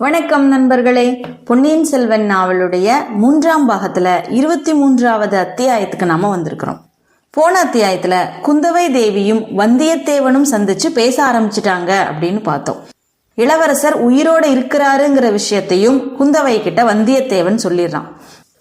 வணக்கம் நண்பர்களே. பொன்னியின் செல்வன் நாவலுடைய மூன்றாம் பாகத்துல இருபத்தி மூன்றாவது அத்தியாயத்துக்கு நாம வந்திருக்கிறோம். போன அத்தியாயத்துல குந்தவை தேவியும் வந்தியத்தேவனும் சந்திச்சு பேச ஆரம்பிச்சிட்டாங்க அப்படின்னு பார்த்தோம். இளவரசர் உயிரோட இருக்கிறாருங்கிற விஷயத்தையும் குந்தவை கிட்ட வந்தியத்தேவன் சொல்லிடுறான்.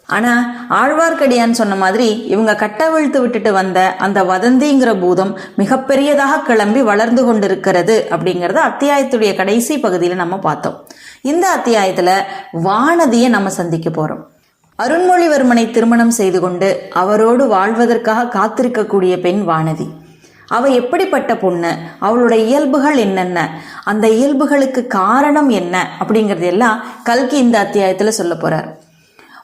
ஆனா ஆழ்வார்க்கடியான் சொன்ன மாதிரி இவங்க கட்டவிழ்த்து விட்டுட்டு வந்த அந்த வதந்திங்கிற பூதம் மிகப்பெரியதாக கிளம்பி வளர்ந்து கொண்டிருக்கிறது அப்படிங்கிறத அத்தியாயத்துடைய கடைசி பகுதியில நம்ம பார்த்தோம். இந்த அத்தியாயத்துல வானதியை நம்ம சந்திக்க போறோம். அருண்மொழிவர்மனை திருமணம் செய்து கொண்டு அவரோடு வாழ்வதற்காக காத்திருக்கக்கூடிய பெண் வானதி. அவ எப்படிப்பட்ட பொண்ணு? அவளுடைய இயல்புகள் என்னென்ன? அந்த இயல்புகளுக்கு காரணம் என்ன? அப்படிங்கறது எல்லாம் கல்கி இந்த அத்தியாயத்துல சொல்ல போறார்.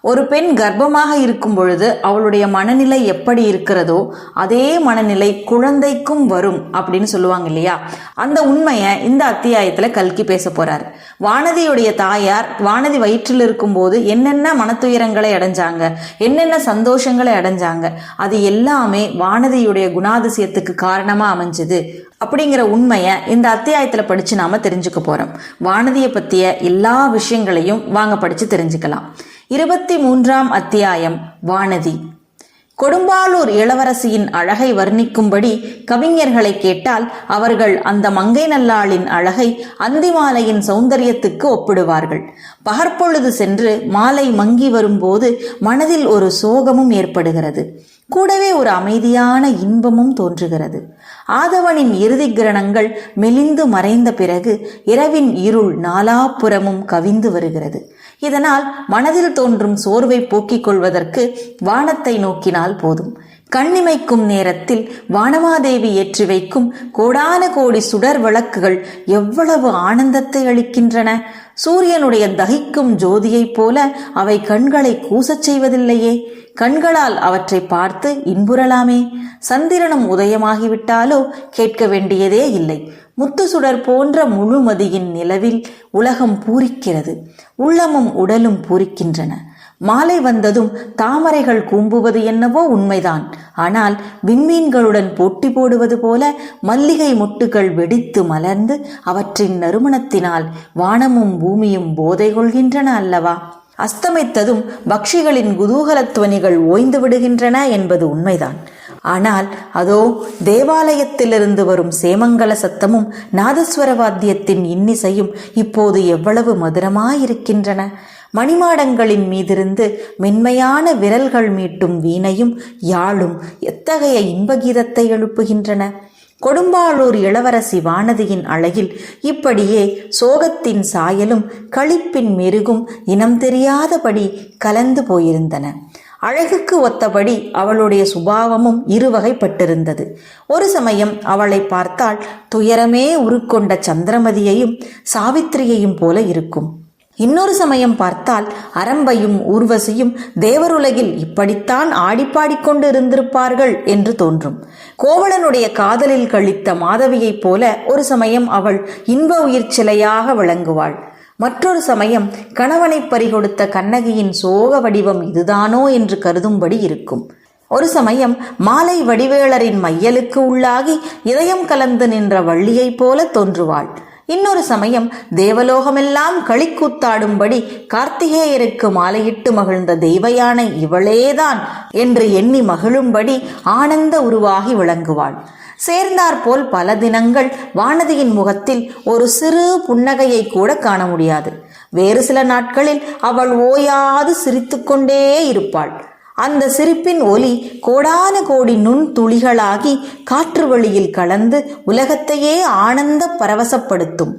ஒரு பெண் கர்ப்பமாக இருக்கும் பொழுது அவளுடைய மனநிலை எப்படி இருக்கிறதோ அதே மனநிலை குழந்தைக்கும் வரும் அப்படின்னு சொல்லுவாங்க இல்லையா? அந்த உண்மையை இந்த அத்தியாயத்தில் கல்கி பேச போறார். வானதியுடைய தாயார் வானதி வயிற்றில் இருக்கும்போது என்னென்ன மனத்துயரங்களை அடைஞ்சாங்க? என்னென்ன சந்தோஷங்களை அடைஞ்சாங்க? அது எல்லாமே வானதியுடைய குணாதிசயத்துக்கு காரணமாக அமைஞ்சது. அப்படிங்கிற உண்மையை இந்த அத்தியாயத்துல படிச்சு நாம தெரிஞ்சுக்க போறோம். வானதியை பத்திய எல்லா விஷயங்களையும் வாங்க படிச்சு தெரிஞ்சுக்கலாம். இருபத்தி மூன்றாம் அத்தியாயம் வானதி. கொடும்பாளூர் இளவரசியின் அழகை வர்ணிக்கும்படி கவிஞர்களை கேட்டால் அவர்கள் அந்த மங்கை நல்லாளின் அழகை அந்திமாலையின் சௌந்தரியத்துக்கு ஒப்பிடுவார்கள். பகற்பொழுது சென்று மாலை மங்கி வரும்போது மனதில் ஒரு சோகமும் ஏற்படுகிறது. கூடவே ஒரு அமைதியான இன்பமும் தோன்றுகிறது. ஆதவனின் இறுதி கிரணங்கள் மெலிந்து மறைந்த பிறகு இரவின் இருள் நாலாப்புறமும் கவிந்து வருகிறது. இதனால் மனதில் தோன்றும் சோர்வை போக்கிக் கொள்வதற்கு வானத்தை நோக்கினால் போதும். கண்ணிமைக்கும் நேரத்தில் வானமாதேவி ஏற்றி வைக்கும் கோடான கோடி சுடர் விளக்குகள் எவ்வளவு ஆனந்தத்தை அளிக்கின்றன. சூரியனுடைய தகிக்கும் ஜோதியைப் போல அவை கண்களை கூசச் செய்வதில்லையே. கண்களால் அவற்றை பார்த்து இன்புறலாமே. சந்திரனும் உதயமாகிவிட்டாலோ கேட்க வேண்டியதே இல்லை. முத்து சுடர் போன்ற முழுமதியின் நிலவில் உலகம் பூரிக்கிறது. உள்ளமும் உடலும் பூரிக்கின்றன. மாலை வந்ததும் தாமரைகள் கூம்புவது என்னவோ உண்மைதான். ஆனால் விண்மீன்களுடன் போட்டி போடுவது போல மல்லிகை மொட்டுகள் வெடித்து மலர்ந்து அவற்றின் நறுமணத்தினால் வானமும் பூமியும் போதை கொள்கின்றன அல்லவா? அஸ்தமித்ததும் பக்ஷிகளின் குதூகலத்துவனிகள் ஓய்ந்து விடுகின்றன என்பது உண்மைதான். ஆனால் அதோ தேவாலயத்திலிருந்து வரும் சேமங்கல சத்தமும் நாதஸ்வர வாத்தியத்தின் இன்னிசையும் இப்போது எவ்வளவு மதுரமாயிருக்கின்றன? மணிமாடங்களின் மீதிருந்து மென்மையான விரல்கள் மீட்டும் வீணையும் யாழும் எத்தகைய இன்பகீதத்தை எழுப்புகின்றன? கொடும்பாளூர் இளவரசி வானதியின் அழகில் இப்படியே சோகத்தின் சாயலும் களிப்பின் மெருகும் இனம் தெரியாதபடி கலந்து போயிருந்தன. அழகுக்கு ஒத்தபடி அவளுடைய சுபாவமும் இருவகைப்பட்டிருந்தது. ஒரு சமயம் அவளை பார்த்தால் துயரமே உருக்கொண்ட சந்திரமதியையும் சாவித்திரியையும் போல இருக்கும். இன்னொரு சமயம் பார்த்தால் அரம்பையும் ஊர்வசியும் தேவருலகில் இப்படித்தான் ஆடிப்பாடிக்கொண்டு இருந்திருப்பார்கள் என்று தோன்றும். கோவலனுடைய காதலில் கழித்த மாதவியைப் போல ஒரு சமயம் அவள் இன்ப உயிர் சிலையாக விளங்குவாள். மற்றொரு சமயம் கணவனை பறிகொடுத்த கண்ணகியின் சோக வடிவம் இதுதானோ என்று கருதும்படி இருக்கும். ஒரு சமயம் மாலை வடிவேளரின் மையலுக்கு உள்ளாகி இதயம் கலந்து நின்ற வள்ளியைப் போல தோன்றுவாள். இன்னொரு சமயம் தேவலோகமெல்லாம் களிக்கூத்தாடும்படி கார்த்திகேயருக்கு மாலையிட்டு மகிழ்ந்த தெய்வயானை இவளேதான் என்று எண்ணி மகிழும்படி ஆனந்த உருவாகி விளங்குவாள். சேர்ந்தாற்போல் பல தினங்கள் வானதியின் முகத்தில் ஒரு சிறு புன்னகையை கூட காண முடியாது. வேறு சில நாட்களில் அவள் ஓயாது சிரித்துக்கொண்டே இருப்பாள். அந்த சிரிப்பின் ஒலி கோடான கோடி நுண் துளிகளாகி காற்று வழியில் கலந்து உலகத்தையே ஆனந்த பரவசப்படுத்தும்.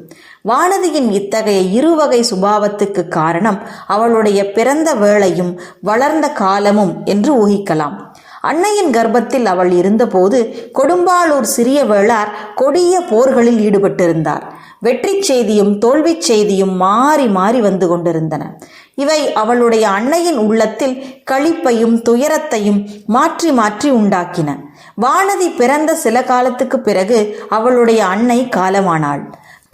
வானதியின் இத்தகைய இருவகை சுபாவத்துக்கு காரணம் அவளுடைய பிறந்த வேளையும் வளர்ந்த காலமும் என்று ஊகிக்கலாம். அன்னையின் கர்ப்பத்தில் அவள் இருந்தபோது கொடும்பாளூர் சிறிய வேளார் கொடிய போர்களில் ஈடுபட்டிருந்தார். வெற்றி செய்தியும் தோல்வி செய்தியும் மாறி மாறி வந்து கொண்டிருந்தன. இவை அவளுடைய அன்னையின் உள்ளத்தில் களிப்பையும் துயரத்தையும் மாற்றி மாற்றி உண்டாக்கின. வானதி பிறந்த சில காலத்துக்கு பிறகு அவளுடைய அன்னை காலமானாள்.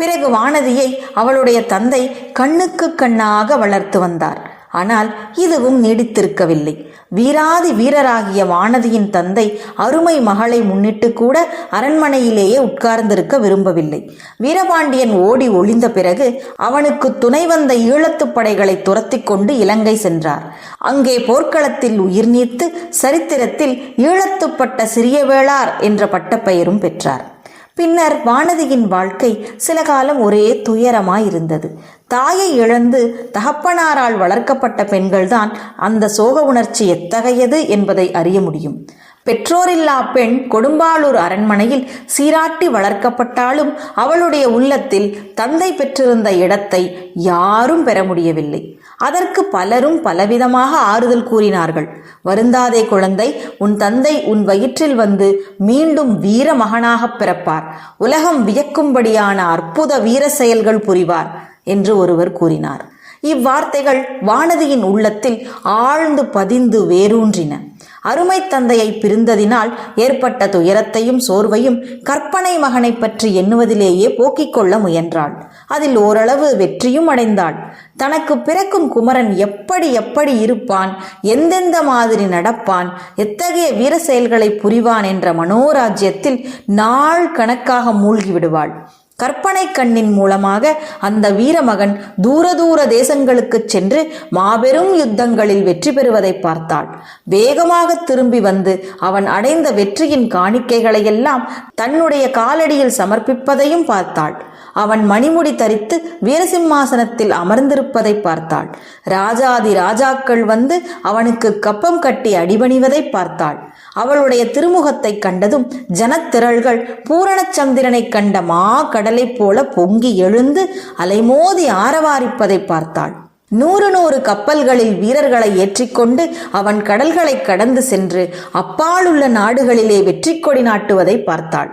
பிறகு வானதியை அவளுடைய தந்தை கண்ணுக்கு கண்ணாக வளர்த்து வந்தார். ஆனால் இதுவும் நீடித்திருக்கவில்லை. வீராதி வீரராகிய வானதியின் தந்தை அருமை மகளை முன்னிட்டு கூட அரண்மனையிலேயே உட்கார்ந்திருக்க விரும்பவில்லை. வீரபாண்டியன் ஓடி ஒளிந்த பிறகு அவனுக்கு துணை வந்த ஈழத்துப் படைகளை துரத்தி கொண்டு இலங்கை சென்றார். அங்கே போர்க்களத்தில் உயிர் நீத்து சரித்திரத்தில் ஈழத்துப்பட்ட சிறிய வேளார் என்ற பட்டப்பெயரும் பெற்றார். பின்னர் வானதியின் வாழ்க்கை சில காலம் ஒரே துயரமாயிருந்தது. தாயை இழந்து தகப்பனாரால் வளர்க்கப்பட்ட பெண்கள்தான் அந்த சோக உணர்ச்சி எத்தகையது என்பதை அறிய முடியும். பெற்றோரில்லா பெண் கொடும்பாளூர் அரண்மனையில் சீராட்டி வளர்க்கப்பட்டாலும் அவளுடைய உள்ளத்தில் தந்தை பெற்றிருந்த இடத்தை யாரும் பெற முடியவில்லை. அதற்கு பலரும் பலவிதமாக ஆறுதல் கூறினார்கள். வருந்தாதே குழந்தை உன் தந்தை உன் வயிற்றில் வந்து மீண்டும் வீர மகனாகப் பிறப்பார். உலகம் வியக்கும்படியான அற்புத வீர செயல்கள் புரிவார் என்று ஒருவர் கூறினார். இவ்வார்த்தைகள் வானதியின் உள்ளத்தில் ஆழ்ந்து பதிந்து வேரூன்றின. அருமை தந்தையை பிரிந்ததினால் ஏற்பட்ட துயரத்தையும் சோர்வையும் கற்பனை மகனை பற்றி எண்ணுவதிலேயே போக்கிக் கொள்ள முயன்றாள். அதில் ஓரளவு வெற்றியும் அடைந்தாள். தனக்கு பிறக்கும் குமரன் எப்படி எப்படி இருப்பான் எந்தெந்த மாதிரி நடப்பான் எத்தகைய வீர செயல்களை புரிவான் என்ற மனோராஜ்யத்தில் நாள் கணக்காக மூழ்கிவிடுவாள் கற்பனை கண்ணின் மூலமாக அந்த வீரமகன் தூர தூர தேசங்களுக்கு சென்று மாபெரும் யுத்தங்களில் வெற்றி பெறுவதை பார்த்தாள். வேகமாக திரும்பி வந்து அவன் அடைந்த வெற்றியின் காணிக்கைகளையெல்லாம் தன்னுடைய காலடியில் சமர்ப்பிப்பதையும் பார்த்தாள். அவன் மணிமுடி தரித்து வீரசிம்மாசனத்தில் அமர்ந்திருப்பதை பார்த்தாள். ராஜாதி ராஜாக்கள் வந்து அவனுக்கு கப்பம் கட்டி அடிபணிவதை பார்த்தாள். அவளுடைய திருமுகத்தை கண்டதும் ஜனத்திரள்கள் பூரணச்சந்திரனை கண்ட மா கடலைப் போல பொங்கி எழுந்து அலைமோதி ஆரவாரிப்பதை பார்த்தாள். நூறு நூறு கப்பல்களில் வீரர்களை ஏற்றிக்கொண்டு அவன் கடல்களை கடந்து சென்று அப்பாலுள்ள நாடுகளிலே வெற்றி கொடி நாட்டுவதை பார்த்தாள்.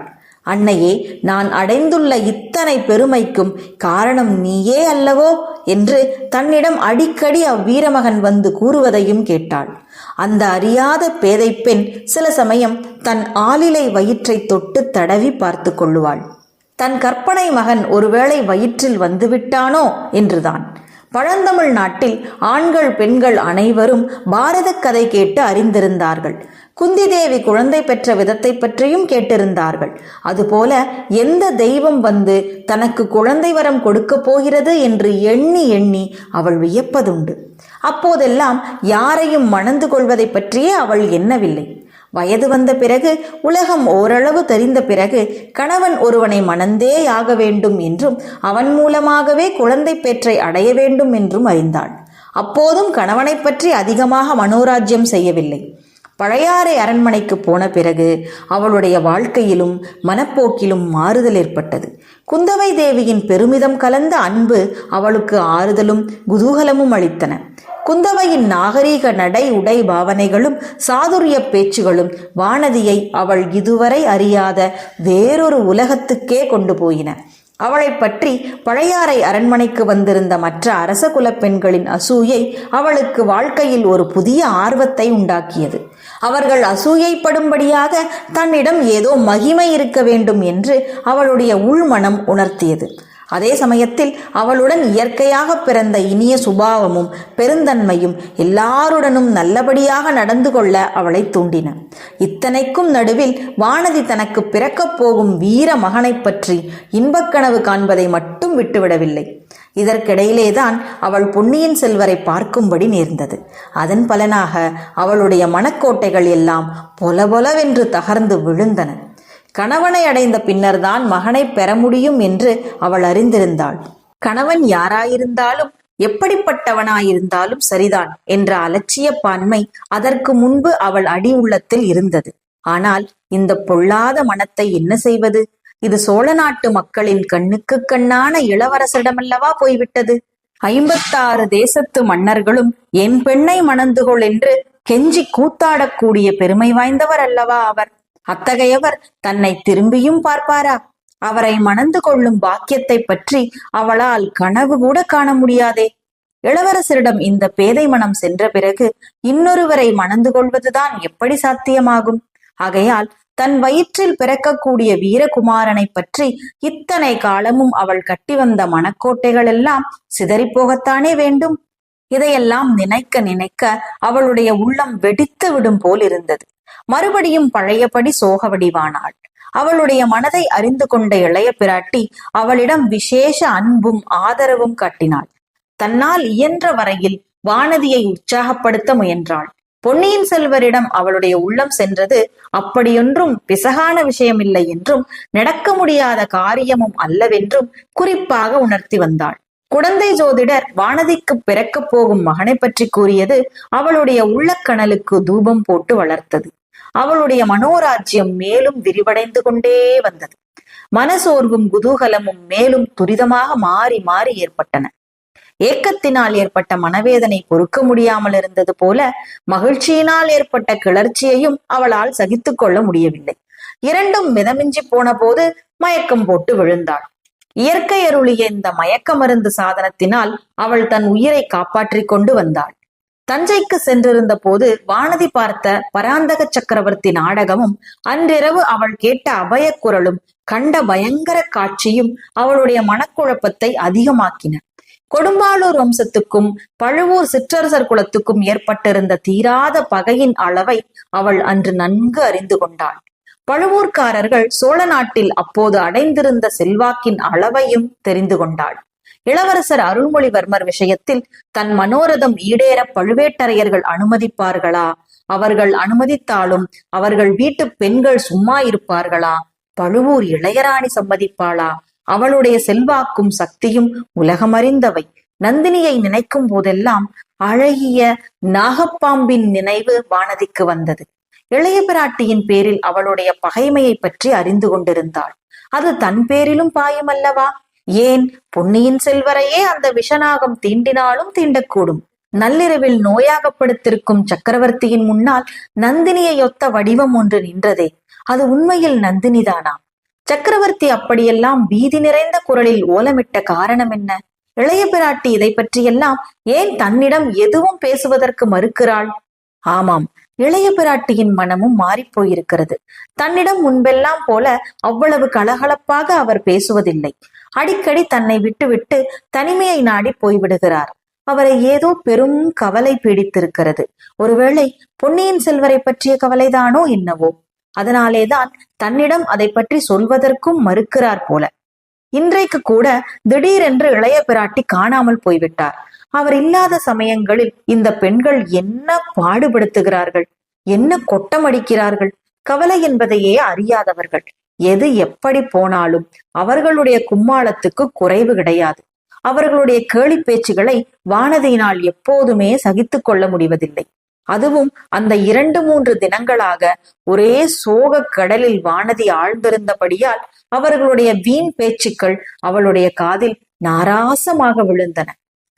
அன்னையே நான் அடைந்துள்ள இத்தனை பெருமைக்கும் காரணம் நீயே அல்லவோ? என்று தன்னிடம் அடிக்கடி அவ்வீரமகன் வந்து கூறுவதையும் கேட்டாள். அந்த அறியாத பேதை பெண் சில சமயம் தன் ஆளிலை வயிற்றை தொட்டு தடவி பார்த்து கொள்ளுவாள். தன் கற்பனை மகன் ஒருவேளை வயிற்றில் வந்துவிட்டானோ? என்றுதான். பழந்தமிழ் நாட்டில் ஆண்கள் பெண்கள் அனைவரும் பாரத கதை கேட்டு அறிந்திருந்தார்கள். குந்தி தேவி குழந்தை பெற்ற விதத்தை பற்றியும் கேட்டிருந்தார்கள். அதுபோல எந்த தெய்வம் வந்து தனக்கு குழந்தை வரம் கொடுக்கப் போகிறது என்று எண்ணி எண்ணி அவள் வியப்பதுண்டு. அப்போதெல்லாம் யாரையும் மணந்து கொள்வதை பற்றியே அவள் எண்ணவில்லை. வயது வந்த பிறகு உலகம் ஓரளவு தெரிந்த பிறகு கணவன் ஒருவனை மணந்தே ஆக வேண்டும் என்றும் அவன் மூலமாகவே குழந்தை பெற்றை அடைய வேண்டும் என்றும் அறிந்தாள். அப்போதும் கணவனை பற்றி அதிகமாக மனோராஜ்யம் செய்யவில்லை. பழையாறை அரண்மனைக்கு போன பிறகு அவளுடைய வாழ்க்கையிலும் மனப்போக்கிலும் மாறுதல் ஏற்பட்டது. குந்தவை தேவியின் பெருமிதம் கலந்த அன்பு அவளுக்கு ஆறுதலும் குதூகலமும் அளித்தன. குந்தவையின் நாகரீக நடை உடை பாவனைகளும் சாதுரிய பேச்சுகளும் வானதியை அவள் இதுவரை அறியாத வேறொரு உலகத்துக்கே கொண்டு போயின. அவளைப் பற்றி பழையாறை அரண்மனைக்கு வந்திருந்த மற்ற அரச குலப் பெண்களின் அசூயை அவளுக்கு வாழ்க்கையில் ஒரு புதிய ஆர்வத்தை உண்டாக்கியது. அவர்கள் அசூயைப்படும்படியாக தன்னிடம் ஏதோ மகிமை இருக்க வேண்டும் என்று அவளுடைய உள்மனம் உணர்த்தியது. அதே சமயத்தில் அவளுடன் இயற்கையாக பிறந்த இனிய சுபாவமும் பெருந்தன்மையும் எல்லாருடனும் நல்லபடியாக நடந்து கொள்ள அவளை தூண்டின. இத்தனைக்கும் நடுவில் வானதி தனக்கு பிறக்கப் போகும் வீர மகனைப் பற்றி இன்பக்கனவு காண்பதை மட்டும் விட்டுவிடவில்லை. இதற்கிடையிலேதான் அவள் பொன்னியின் செல்வரை பார்க்கும்படி நேர்ந்தது. அதன் பலனாக அவளுடைய மனக்கோட்டைகள் எல்லாம் பொலபொலவென்று தகர்ந்து விழுந்தன. கணவனை அடைந்த பின்னர்தான் மகனை பெற முடியும் என்று அவள் அறிந்திருந்தாள். கணவன் யாராயிருந்தாலும் எப்படிப்பட்டவனாயிருந்தாலும் சரிதான் என்ற அலட்சிய பான்மை அதற்கு முன்பு அவள் அடி உள்ளத்தில் இருந்தது. ஆனால் இந்த பொல்லாத மனத்தை என்ன செய்வது? இது சோழ நாட்டு மக்களின் கண்ணுக்கு கண்ணான இளவரசரிடமல்லவா போய்விட்டது? ஐம்பத்தாறு தேசத்து மன்னர்களும் என் பெண்ணை மணந்துகொள் என்று கெஞ்சி கூத்தாடக்கூடிய பெருமை வாய்ந்தவர் அல்லவா அவர்? அத்தகையவர் தன்னை திரும்பியும் பார்ப்பாரா? அவரை மணந்து கொள்ளும் பாக்கியத்தை பற்றி அவளால் கனவு கூட காண முடியாதே. இளவரசரிடம் இந்த பேதை மனம் சென்ற பிறகு இன்னொருவரை மணந்து கொள்வதுதான் எப்படி சாத்தியமாகும்? ஆகையால் தன் வயிற்றில் பிறக்கக்கூடிய வீரகுமாரனை பற்றி இத்தனை காலமும் அவள் கட்டி வந்த மனக்கோட்டைகள் எல்லாம் சிதறிப்போகத்தானே வேண்டும்? இதையெல்லாம் நினைக்க நினைக்க அவளுடைய உள்ளம் வெடித்து விடும் போல் இருந்தது மறுபடியும் பழையபடி சோக வடிவானாள் அவளுடைய மனதை அறிந்து கொண்ட இளைய பிராட்டி அவளிடம் விசேஷ அன்பும் ஆதரவும் காட்டினாள். தன்னால் இயன்ற வரையில் வானதியை உற்சாகப்படுத்த முயன்றாள். பொன்னியின் செல்வரிடம் அவளுடைய உள்ளம் சென்றது அப்படியொன்றும் பிசகான விஷயமில்லை என்றும் நடக்க முடியாத காரியமும் அல்லவென்றும் குறிப்பாக உணர்த்தி வந்தாள். குழந்தை ஜோதிடர் வானதிக்கு பிறக்கப் போகும் மகனை பற்றி கூறியது அவளுடைய உள்ளக்கணலுக்கு தூபம் போட்டு வளர்த்தது. அவளுடைய மனோராஜ்யம் மேலும் விரிவடைந்து கொண்டே வந்தது. மனசோர்வும் குதூகலமும் மேலும் துரிதமாக மாறி மாறி ஏற்பட்டன. ஏக்கத்தினால் ஏற்பட்ட மனவேதனை பொறுக்க முடியாமல் இருந்தது போல மகிழ்ச்சியினால் ஏற்பட்ட கிளர்ச்சியையும் அவளால் சகித்துக் கொள்ள முடியவில்லை. இரண்டும் மிதமிஞ்சி போன போது மயக்கம் போட்டு விழுந்தாள். இயற்கை அருளிய இந்த மயக்க மருந்து சாதனத்தினால் அவள் தன் உயிரை காப்பாற்றிக் கொண்டு வந்தாள். தஞ்சைக்கு சென்றிருந்த போது வானதி பார்த்த பராந்தக சக்கரவர்த்தி நாடகமும் அன்றிரவு அவள் கேட்ட அபயக்குரலும் கண்ட பயங்கர காட்சியும் அவளுடைய மனக்குழப்பத்தை அதிகமாக்கின. கொடும்பாளூர் வம்சத்துக்கும் பழுவூர் சிற்றரசர் குலத்துக்கும் ஏற்பட்டிருந்த தீராத பகையின் அளவை அவள் அன்று நன்கு அறிந்து கொண்டாள். பழுவூர்காரர்கள் சோழ நாட்டில் அப்போது அடைந்திருந்த செல்வாக்கின் அளவையும் தெரிந்து கொண்டாள். இளவரசர் அருள்மொழிவர்மர் விஷயத்தில் தன் மனோரதம் ஈடேற பழுவேட்டரையர்கள் அனுமதிப்பார்களா? அவர்கள் அனுமதித்தாலும் அவர்கள் வீட்டு பெண்கள் சும்மா இருப்பார்களா? பழுவூர் இளையராணி சம்மதிப்பாளா? அவளுடைய செல்வாக்கும் சக்தியும் உலகமறிந்தவை. நந்தினியை நினைக்கும் போதெல்லாம் அழகிய நாகப்பாம்பின் நினைவு வானதிக்கு வந்தது. இளைய பிராட்டியின் பேரில் அவளுடைய பகைமையை பற்றி அறிந்து கொண்டிருந்தாள். அது தன் பேரிலும் பாயுமல்லவா? ஏன் பொன்னியின் செல்வரையே அந்த விஷநாகம் தீண்டினாலும் தீண்டக்கூடும். நள்ளிரவில் நோயாகப்படுத்திருக்கும் சக்கரவர்த்தியின் முன்னால் நந்தினியை ஒத்த வடிவம் ஒன்று நின்றதே. அது உண்மையில் நந்தினிதானா சக்கரவர்த்தி அப்படியெல்லாம் பீதி நிறைந்த குரலில் ஓலமிட்ட காரணம் என்ன? இளைய பிராட்டி இதை பற்றியெல்லாம் ஏன் தன்னிடம் எதுவும் பேசுவதற்கு மறுக்கிறாள்? ஆமாம் இளைய பிராட்டியின் மனமும் மாறிப்போயிருக்கிறது. தன்னிடம் முன்பெல்லாம் போல அவ்வளவு கலகலப்பாக அவர் பேசுவதில்லை. அடிக்கடி தன்னை விட்டுவிட்டு தனிமையை நாடி போய்விடுகிறார். அவரை ஏதோ பெரும் கவலை பீடித்திருக்கிறது. ஒருவேளை பொன்னியின் செல்வரை பற்றிய கவலைதானோ என்னவோ. அதனாலேதான் தன்னிடம் அதை பற்றி சொல்வதற்கும் மறுக்கிறார் போல. இன்றைக்கு கூட திடீரென்று இளைய பிராட்டி காணாமல் போய்விட்டார். அவர் இல்லாத சமயங்களில் இந்த பெண்கள் என்ன பாடுபடுத்துகிறார்கள்? என்ன கொட்டமடிக்கிறார்கள்? கவலை என்பதையே அறியாதவர்கள். எது எப்படி போனாலும் அவர்களுடைய கும்மாளத்துக்கு குறைவு கிடையாது. அவர்களுடைய கேலி பேச்சுகளை வானதியினால் எப்போதுமே சகித்துக் கொள்ள முடிவதில்லை. அதுவும் அந்த இரண்டு மூன்று தினங்களாக ஒரே சோக கடலில் வானதி ஆழ்ந்திருந்தபடியால் அவர்களுடைய வீண் பேச்சுக்கள் அவளுடைய காதில் நாராசமாக விழுந்தன.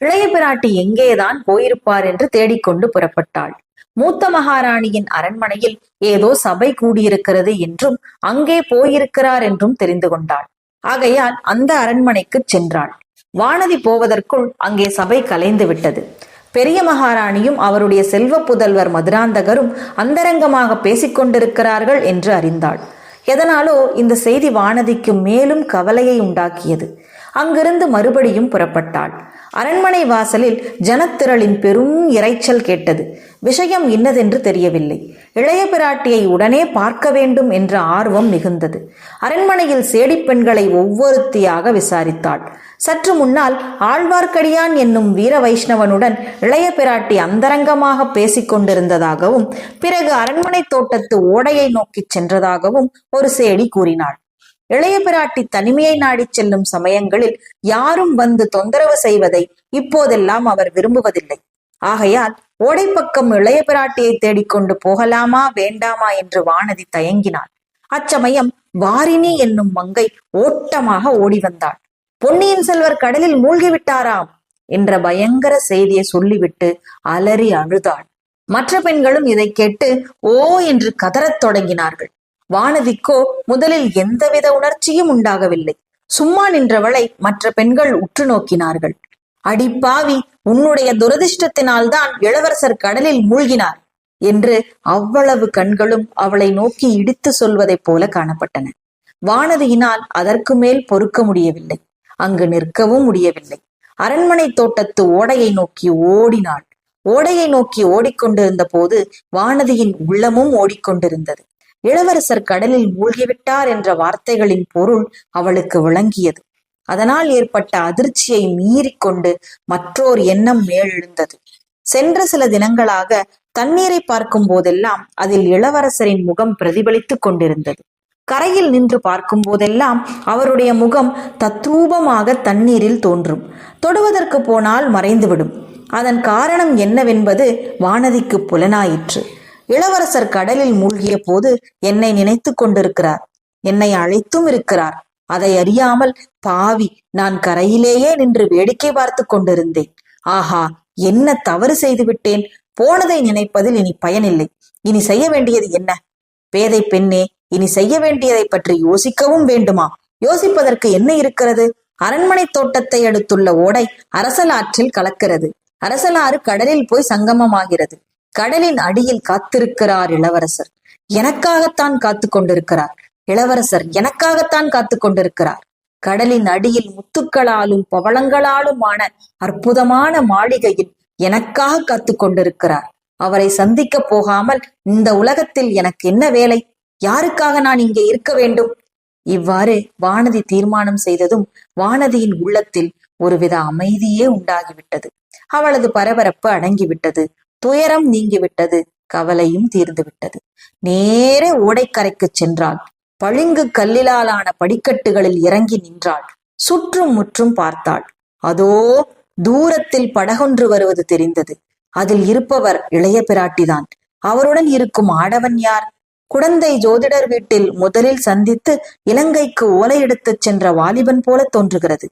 இளைய பிராட்டி எங்கேதான் போயிருப்பார் என்று தேடிக்கொண்டு புறப்பட்டாள். மூத்த மகாராணியின் அரண்மனையில் ஏதோ சபை கூடியிருக்கிறது என்றும் அங்கே போயிருக்கிறார் என்றும் தெரிந்து கொண்டாள். ஆகையால் அந்த அரண்மனைக்கு சென்றாள். வானதி போவதற்குள் அங்கே சபை கலைந்து விட்டது. பெரிய மகாராணியும் அவருடைய செல்வ புதல்வர் மதுராந்தகரும் அந்தரங்கமாக பேசிக்கொண்டிருக்கிறார்கள் என்று அறிந்தாள். எதனாலோ இந்த செய்தி வானதிக்கு மேலும் கவலையை உண்டாக்கியது. அங்கிருந்து மறுபடியும் புறப்பட்டாள். அரண்மனை வாசலில் ஜனத்திரளின் பெரும் இரைச்சல் கேட்டது. விஷயம் இன்னதென்று தெரியவில்லை. இளைய பிராட்டியை உடனே பார்க்க வேண்டும் என்ற ஆர்வம் மிகுந்தது. அரண்மனையில் சேடிப் பெண்களை ஒவ்வொருத்தியாக விசாரித்தாள். சற்று முன்னால் ஆழ்வார்க்கடியான் என்னும் வீர வைஷ்ணவனுடன் இளைய பிராட்டி அந்தரங்கமாக பேசிக் கொண்டிருந்ததாகவும் பிறகு அரண்மனை தோட்டத்து ஓடையை நோக்கிச் சென்றதாகவும் ஒரு சேடி கூறினாள். இளைய பிராட்டி தனிமையை நாடிச் செல்லும் சமயங்களில் யாரும் வந்து தொந்தரவு செய்வதை இப்போதெல்லாம் அவர் விரும்புவதில்லை. ஆகையால் ஓடைப்பக்கம் இளைய பிராட்டியை தேடிக்கொண்டு போகலாமா வேண்டாமா என்று வானதி தயங்கினாள். அச்சமயம் வாரிணி என்னும் மங்கை ஓட்டமாக ஓடி வந்தாள். பொன்னியின் செல்வர் கடலில் மூழ்கிவிட்டாராம் என்ற பயங்கர செய்தியை சொல்லிவிட்டு அலறி அழுதாள். மற்ற பெண்களும் இதை கேட்டு ஓ என்று கதறத் தொடங்கினார்கள். வானதிக்கோ முதலில் எந்தவித உணர்ச்சியும் உண்டாகவில்லை. சும்மா நின்றவளை மற்ற பெண்கள் உற்று நோக்கினார்கள். அடிப்பாவி உன்னுடைய துரதிர்ஷ்டத்தினால்தான் இளவரசர் கடலில் மூழ்கினார் என்று அவ்வளவு கண்களும் அவளை நோக்கி இடித்து சொல்வதைப் போல காணப்பட்டன. வானதியினால் அதற்கு மேல் பொறுக்க முடியவில்லை. அங்கு நிற்கவும் முடியவில்லை. அரண்மனை தோட்டத்து ஓடையை நோக்கி ஓடினாள். ஓடையை நோக்கி ஓடிக்கொண்டிருந்த போது வானதியின் உள்ளமும் ஓடிக்கொண்டிருந்தது. இளவரசர் கடலில் மூழ்கிவிட்டார் என்ற வார்த்தைகளின் பொருள் அவளுக்கு விளங்கியது. அதனால் ஏற்பட்ட அதிர்ச்சியை மீறிக்கொண்டு மற்றோர் எண்ணம் மேலெழுந்தது. சென்ற சில தினங்களாக தண்ணீரை பார்க்கும் போதெல்லாம் அதில் இளவரசரின் முகம் பிரதிபலித்துக் கொண்டிருந்தது. கரையில் நின்று பார்க்கும் போதெல்லாம் அவருடைய முகம் தத்ரூபமாக தண்ணீரில் தோன்றும். தொடுவதற்கு போனால் மறைந்துவிடும். அதன் காரணம் என்னவென்பது வானதிக்கு புலனாயிற்று. இளவரசர் கடலில் மூழ்கிய போது என்னை நினைத்துக் கொண்டிருக்கிறார். என்னை அழைத்தும் இருக்கிறார். அதை அறியாமல் பாவி நான் கரையிலேயே நின்று வேடிக்கை பார்த்து கொண்டிருந்தேன். ஆஹா என்ன தவறு செய்து விட்டேன்? போனதை நினைப்பதில் இனி பயனில்லை. இனி செய்ய வேண்டியது என்ன? பேதை பெண்ணே இனி செய்ய வேண்டியதை பற்றி யோசிக்கவும் வேண்டுமா? யோசிப்பதற்கு என்ன இருக்கிறது? அரண்மனை தோட்டத்தை அடுத்துள்ள ஓடை அரசலாற்றில் கலக்கிறது. அரசலாறு கடலில் போய் சங்கமமாகிறது. கடலின் அடியில் காத்திருக்கிறார் இளவரசர். எனக்காகத்தான் காத்து கொண்டிருக்கிறார். இளவரசர் எனக்காகத்தான் காத்து கொண்டிருக்கிறார். கடலின் அடியில் முத்துக்களாலும் பவளங்களாலுமான அற்புதமான மாளிகையில் எனக்காக காத்து கொண்டிருக்கிறார். அவரை சந்திக்க போகாமல் இந்த உலகத்தில் எனக்கு என்ன வேலை? யாருக்காக நான் இங்கே இருக்க வேண்டும்? இவ்வாறு வானதி தீர்மானம் செய்ததும் வானதியின் உள்ளத்தில் ஒருவித அமைதியே உண்டாகிவிட்டது. அவளது பரபரப்பு அடங்கிவிட்டது. துயரம் நீங்கிவிட்டது கவலையும் தீர்ந்து விட்டது நேரே ஓடைக்கரைக்கு சென்றாள். பளிங்கு கல்லிலாலான படிக்கட்டுகளில் இறங்கி நின்றாள். சுற்றும் முற்றும் பார்த்தாள். அதோ தூரத்தில் படகொன்று வருவது தெரிந்தது. அதில் இருப்பவர் இளைய பிராட்டிதான். அவருடன் இருக்கும் ஆடவன் யார்? குழந்தை ஜோதிடர் வீட்டில் முதலில் சந்தித்து இலங்கைக்கு ஓலை எடுத்துச் சென்ற வாலிபன் போல தோன்றுகிறது.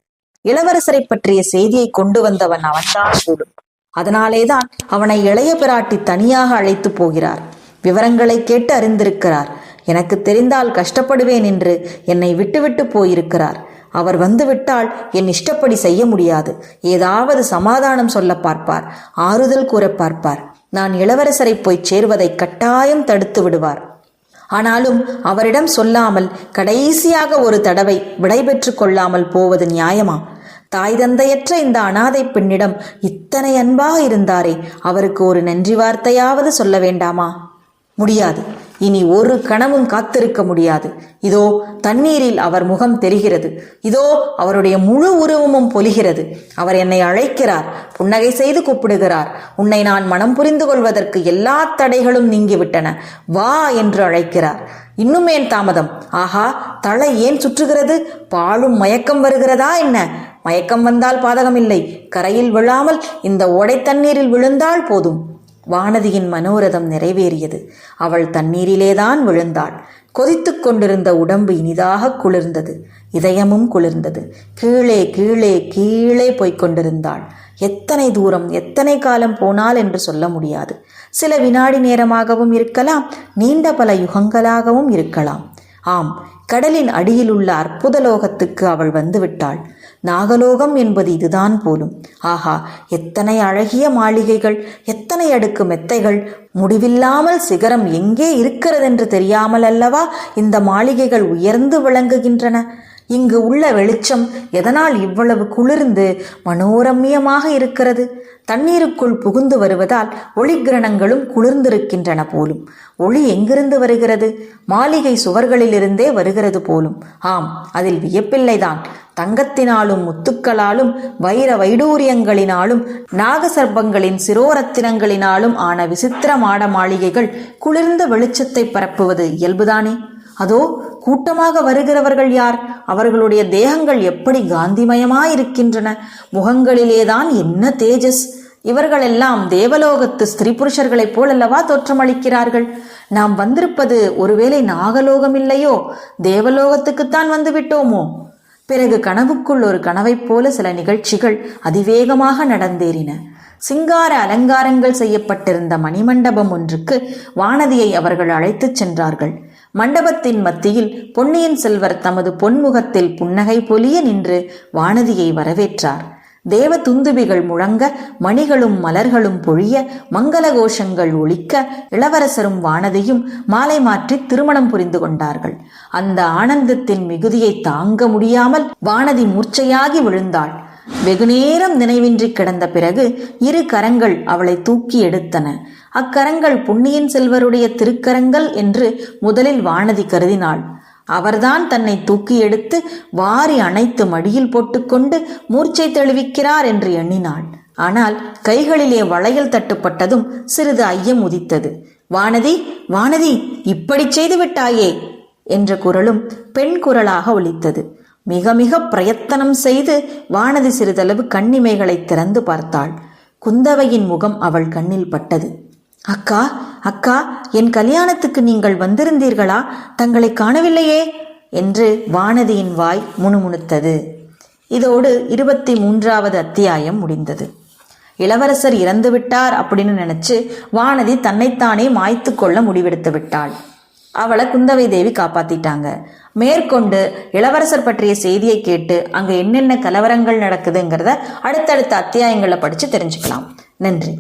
இளவரசரை பற்றிய செய்தியை கொண்டு வந்தவன் அவன்தான் கூடும் அதனாலேதான் அவனை இளைய பிராட்டி தனியாக அழைத்து போகிறார். விவரங்களை கேட்டு அறிந்திருக்கிறார். எனக்கு தெரிந்தால் கஷ்டப்படுவேன் என்று என்னை விட்டுவிட்டு போயிருக்கிறார். அவர் வந்துவிட்டால் என் இஷ்டப்படி செய்ய முடியாது. ஏதாவது சமாதானம் சொல்ல பார்ப்பார். ஆறுதல் கூற பார்ப்பார். நான் இளவரசரை போய் சேர்வதை கட்டாயம் தடுத்து விடுவார். ஆனாலும் அவரிடம் சொல்லாமல் கடைசியாக ஒரு தடவை விடைபெற்று கொள்ளாமல் போவது நியாயமா? தாய் தந்தையற்ற இந்த அனாதை பெண்ணிடம் இத்தனை அன்பாக இருந்தாரே அவருக்கு ஒரு நன்றி வார்த்தையாவது சொல்ல வேண்டாமா? முடியாது. இனி ஒரு கணமும் காத்திருக்க முடியாது. இதோ தண்ணீரில் அவர் முகம் தெரிகிறது. இதோ அவருடைய முழு உருவமும் பொலிகிறது. அவர் என்னை அழைக்கிறார் புன்னகை செய்து கூப்பிடுகிறார். உன்னை நான் மனம் புரிந்து கொள்வதற்கு எல்லா தடைகளும் நீங்கிவிட்டன. வா என்று அழைக்கிறார். இன்னும் ஏன் தாமதம்? ஆஹா தலை ஏன் சுற்றுகிறது? பாழும் மயக்கம் வருகிறதா என்ன? மயக்கம் வந்தால் பாதகமில்லை. கரையில் விழாமல் இந்த ஓடை தண்ணீரில் விழுந்தால் போதும். வானதியின் மனோரதம் நிறைவேறியது. அவள் தண்ணீரிலேதான் விழுந்தாள். கொதித்துக் கொண்டிருந்த உடம்பு இனிதாக குளிர்ந்தது. இதயமும் குளிர்ந்தது. கீழே கீழே கீழே போய்க் கொண்டிருந்தாள். எத்தனை தூரம் எத்தனை காலம் போனால் என்று சொல்ல முடியாது. சில வினாடி நேரமாகவும் இருக்கலாம் நீண்ட பல யுகங்களாகவும் இருக்கலாம். ஆம் கடலின் அடியில் உள்ள அற்புத லோகத்துக்கு அவள் வந்துவிட்டாள். நாகலோகம் என்பது இதுதான் போலும். ஆஹா எத்தனை அழகிய மாளிகைகள் எத்தனை அடுக்கு மெத்தைகள். முடிவில்லாமல் சிகரம் எங்கே இருக்கிறதென்று தெரியாமல் அல்லவா இந்த மாளிகைகள் உயர்ந்து விளங்குகின்றன? இங்கு உள்ள வெளிச்சம் எதனால் இவ்வளவு குளிர்ந்து மனோரம்யமாக இருக்கிறது? தண்ணீருக்குள் புகுந்து வருவதால் ஒளிக்கிரணங்களும் குளிர்ந்திருக்கின்றன போலும். ஒளி எங்கிருந்து வருகிறது? மாளிகை சுவர்களிலிருந்தே வருகிறது போலும். ஆம் அதில் வியப்பில்லைதான். தங்கத்தினாலும் முத்துக்களாலும் வைர வைடூரியங்களினாலும் நாகசர்பங்களின் சிரோரத்தினங்களினாலும் ஆன விசித்திர மாட மாளிகைகள் குளிர்ந்த வெளிச்சத்தை பரப்புவது இயல்புதானே? அதோ கூட்டமாக வருகிறவர்கள் யார்? அவர்களுடைய தேகங்கள் எப்படி காந்திமயமாயிருக்கின்றன? முகங்களிலேதான் என்ன தேஜஸ்? இவர்களெல்லாம் தேவலோகத்து ஸ்திரீ புருஷர்களைப் போலல்லவா தோற்றமளிக்கிறார்கள்? நாம் வந்திருப்பது ஒருவேளை நாகலோகம் இல்லையோ தேவலோகத்துக்குத்தான் வந்து விட்டோமோ பிறகு கனவுக்குள் ஒரு கனவைப் போல சில நிகழ்ச்சிகள் அதிவேகமாக நடந்தேறின. சிங்கார அலங்காரங்கள் செய்யப்பட்டிருந்த மணிமண்டபம் ஒன்றுக்கு வானதியை அவர்கள் அழைத்துச் சென்றார்கள். மண்டபத்தின் மத்தியில் பொன்னியின் செல்வர் தமது பொன்முகத்தில் புன்னகை பொலிய நின்று வானதியை வரவேற்றார். தேவ துந்துபிகள் முழங்க மணிகளும் மலர்களும் பொழிய மங்கள கோஷங்கள் ஒழிக்க இளவரசரும் வானதியும் மாலை மாற்றி திருமணம் புரிந்து கொண்டார்கள். அந்த ஆனந்தத்தின் மிகுதியை தாங்க முடியாமல் வானதி மூர்ச்சையாகி விழுந்தாள். வெகுநேரம் நினைவின்றி கிடந்த பிறகு இரு கரங்கள் அவளை தூக்கி எடுத்தன. அக்கரங்கள் புண்ணியின் செல்வருடைய திருக்கரங்கள் என்று முதலில் வானதி கருதினாள். அவர்தான் தன்னை தூக்கி எடுத்து வாரி அணைத்து மடியில் போட்டுக்கொண்டு மூர்ச்சை தெளிவிக்கிறார் என்று எண்ணினாள். ஆனால் கைகளிலே வளையல் தட்டுப்பட்டதும் சிறிது ஐயம் உதித்தது. வானதி வானதி இப்படி செய்து விட்டாயே என்ற குரலும் பெண் குரலாக ஒலித்தது. மிக மிக பிரயத்தனம் செய்து வானதி சிறிதளவு கண்ணிமைகளை திறந்து பார்த்தாள். குந்தவையின் முகம் அவள் கண்ணில் பட்டது. அக்கா அக்கா என் கல்யாணத்துக்கு நீங்கள் வந்திருந்தீர்களா? தங்களை காணவில்லையே என்று வானதியின் வாய் முணுமுணுத்தது. இதோடு இருபத்தி மூன்றாவது அத்தியாயம் முடிந்தது. இளவரசர் இறந்துவிட்டார் அப்படின்னு நினைச்சு வானதி தன்னைத்தானே மாய்த்து கொள்ள முடிவெடுத்து விட்டாள். அவளை குந்தவை தேவி காப்பாத்திட்டாங்க. மேற்கொண்டு இளவரசர் பற்றிய செய்தியை கேட்டு அங்க என்னென்ன கலவரங்கள் நடக்குதுங்கிறத அடுத்தடுத்த அத்தியாயங்களை படிச்சு தெரிஞ்சுக்கலாம். நன்றி.